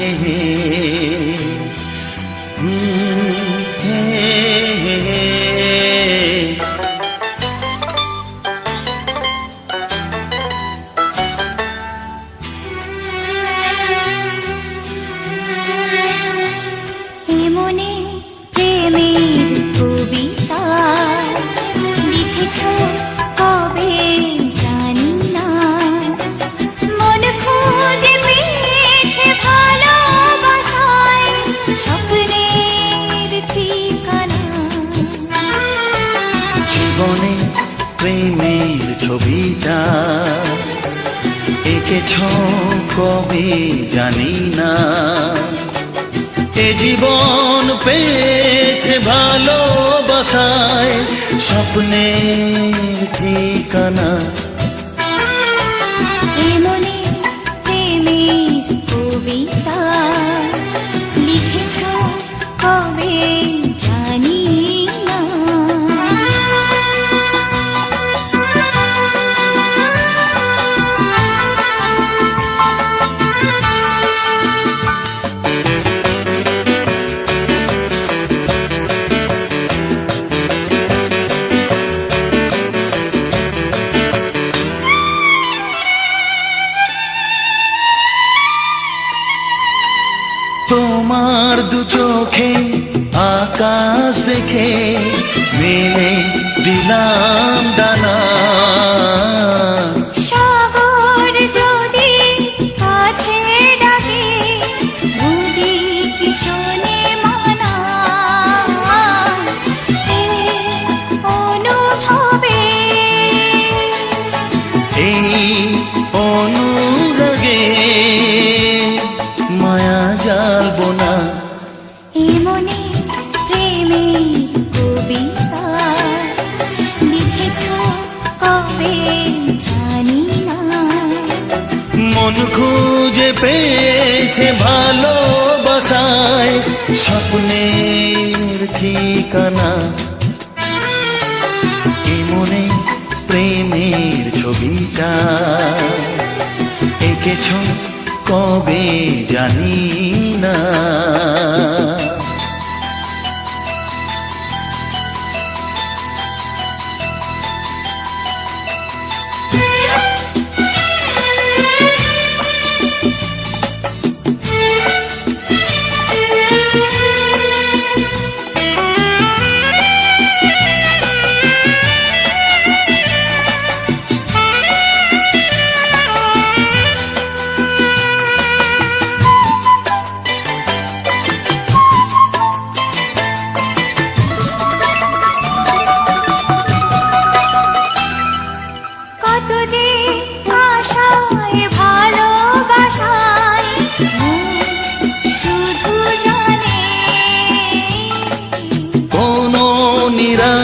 Mm-hmm. ছবিটা এঁকেছ কবে জানি না। এ জীবন পেয়েছে ভালোবাসায় স্বপ্নের ঠিকানা। কবিতা লিখেছ কবে তোমার দু চোখে আকাশ দেখে মেলে দিলাম দানা। মন খুঁজে পেয়েছে ভালোবাসায় স্বপ্নের ঠিকানা। মনে প্রেমের ছবিটা এঁকেছ কবে জানি না।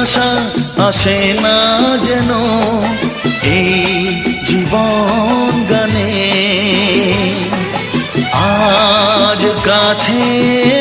নিরাশা আসে না যেন এই জীবন গানে। আজ এলা